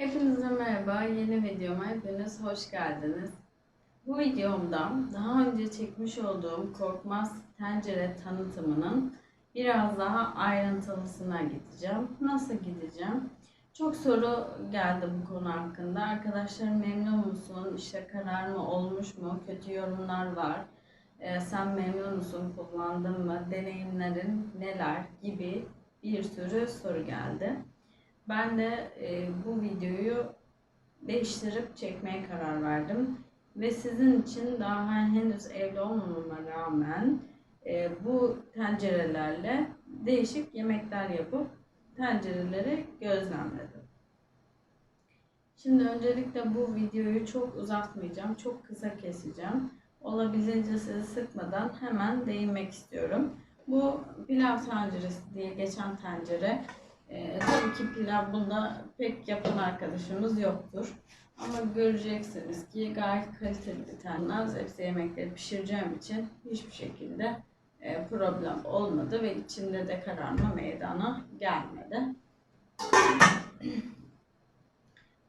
Hepinize merhaba. Yeni videoma hepiniz hoş geldiniz. Bu videomda daha önce çekmiş olduğum Korkmaz Tencere tanıtımının biraz daha ayrıntılısına gideceğim. Nasıl gideceğim? Çok soru geldi bu konu hakkında. Arkadaşlar memnun musun? İşte karar mı olmuş mu? Kötü yorumlar var. Ee, sen memnun musun? Kullandın mı? Deneyimlerin neler? Gibi bir sürü soru geldi. Ben de e, bu videoyu değiştirip çekmeye karar verdim. Ve sizin için daha henüz evli olmamama rağmen e, bu tencerelerle değişik yemekler yapıp tencereleri gözlemledim. Şimdi öncelikle bu videoyu çok uzatmayacağım, çok kısa keseceğim. Olabildiğince sizi sıkmadan hemen değinmek istiyorum. Bu pilav tenceresi diye geçen tencere ee, tabii ki pilav bunda pek yapan arkadaşımız yoktur. Ama göreceksiniz ki gayet kaliteli bir tane hepsi yemekleri pişireceğim için hiçbir şekilde e, problem olmadı ve içinde de kararma meydana gelmedi.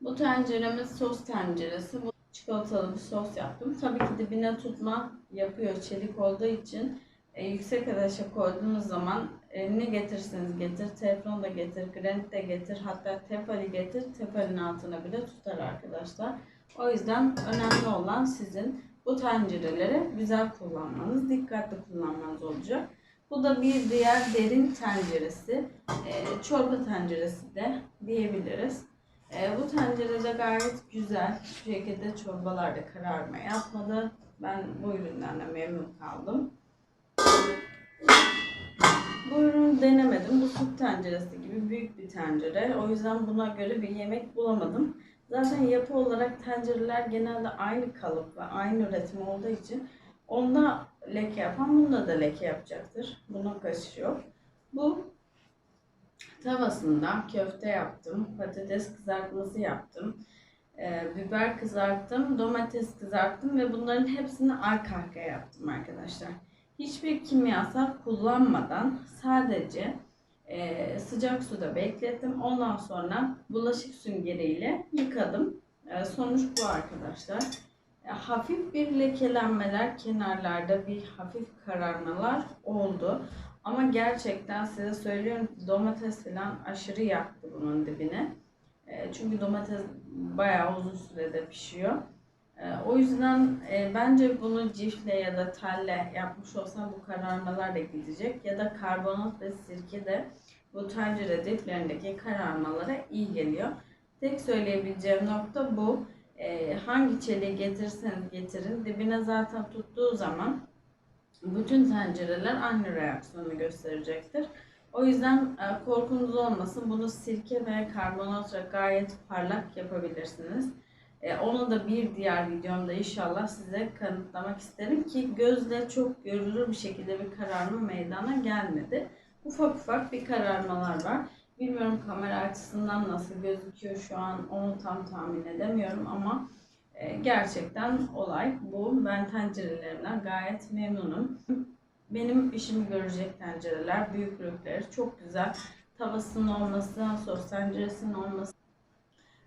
Bu tenceremiz sos tenceresi. Bu çikolatalı bir sos yaptım. Tabii ki dibine tutma yapıyor çelik olduğu için e, yüksek ateşe koyduğunuz zaman e, ne getirirseniz getir, teflon da getir, granit de getir, hatta tefali getir, tefalin altına bile tutar arkadaşlar. O yüzden önemli olan sizin bu tencereleri güzel kullanmanız, dikkatli kullanmanız olacak. Bu da bir diğer derin tenceresi, e, çorba tenceresi de diyebiliriz. E, bu tencerede gayet güzel şu şekilde çorbalarda kararma yapmadı. Ben bu üründen de memnun kaldım. Denemedim. Bu süt tenceresi gibi büyük bir tencere. O yüzden buna göre bir yemek bulamadım. Zaten yapı olarak tencereler genelde aynı kalıp ve aynı üretim olduğu için onda leke yapan bunda da leke yapacaktır. Bunun kaçışı yok. Bu tavasında köfte yaptım, patates kızartması yaptım, e, biber kızarttım, domates kızarttım ve bunların hepsini arka arkaya yaptım arkadaşlar hiçbir kimyasal kullanmadan sadece e, sıcak suda beklettim. Ondan sonra bulaşık süngeriyle yıkadım. E, sonuç bu arkadaşlar. E, hafif bir lekelenmeler kenarlarda bir hafif kararmalar oldu. Ama gerçekten size söylüyorum domates falan aşırı yaktı bunun dibine. E, çünkü domates bayağı uzun sürede pişiyor. Ee, o yüzden e, bence bunu cifle ya da telle yapmış olsam bu kararmalar da gidecek. Ya da karbonat ve sirke de bu tencere diplerindeki kararmalara iyi geliyor. Tek söyleyebileceğim nokta bu. E, hangi çeliği getirirseniz getirin dibine zaten tuttuğu zaman bütün tencereler aynı reaksiyonu gösterecektir. O yüzden e, korkunuz olmasın. Bunu sirke ve karbonatla gayet parlak yapabilirsiniz. E, onu da bir diğer videomda inşallah size kanıtlamak isterim ki gözle çok görülür bir şekilde bir kararma meydana gelmedi. Ufak ufak bir kararmalar var. Bilmiyorum kamera açısından nasıl gözüküyor şu an onu tam tahmin edemiyorum ama e, gerçekten olay bu. Ben tencerelerimden gayet memnunum. Benim işimi görecek tencereler, büyüklükleri çok güzel. Tavasının olması, sos tenceresinin olması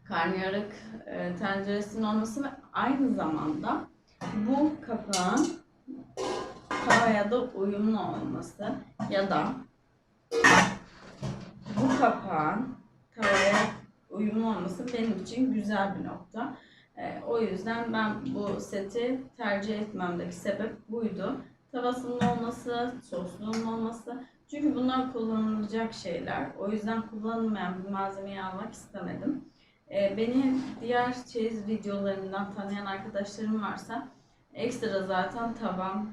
karnıyarık e, tenceresinin olması ve aynı zamanda bu kapağın tavaya da uyumlu olması ya da bu kapağın tavaya uyumlu olması benim için güzel bir nokta. E, o yüzden ben bu seti tercih etmemdeki sebep buydu. Tavasının olması, sosluğunun olması. Çünkü bunlar kullanılacak şeyler. O yüzden kullanılmayan bir malzemeyi almak istemedim. E, beni diğer çeyiz videolarından tanıyan arkadaşlarım varsa ekstra zaten tavam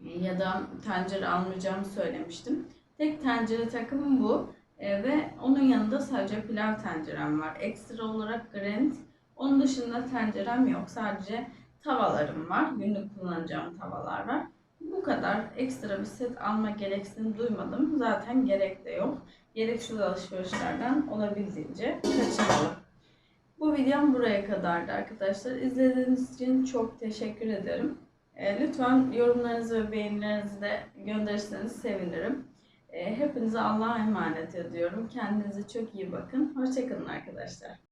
ya da tencere almayacağımı söylemiştim. Tek tencere takımım bu e, ve onun yanında sadece pilav tencerem var. Ekstra olarak granit. Onun dışında tencerem yok. Sadece tavalarım var. Günlük kullanacağım tavalar var. Bu kadar ekstra bir set alma gereksinim duymadım. Zaten gerek de yok. Gereksiz alışverişlerden olabildiğince kaçınalım. Bu videom buraya kadardı arkadaşlar. İzlediğiniz için çok teşekkür ederim. E, lütfen yorumlarınızı ve beğenilerinizi de gönderirseniz sevinirim. E, hepinize Allah'a emanet ediyorum. Kendinize çok iyi bakın. Hoşçakalın arkadaşlar.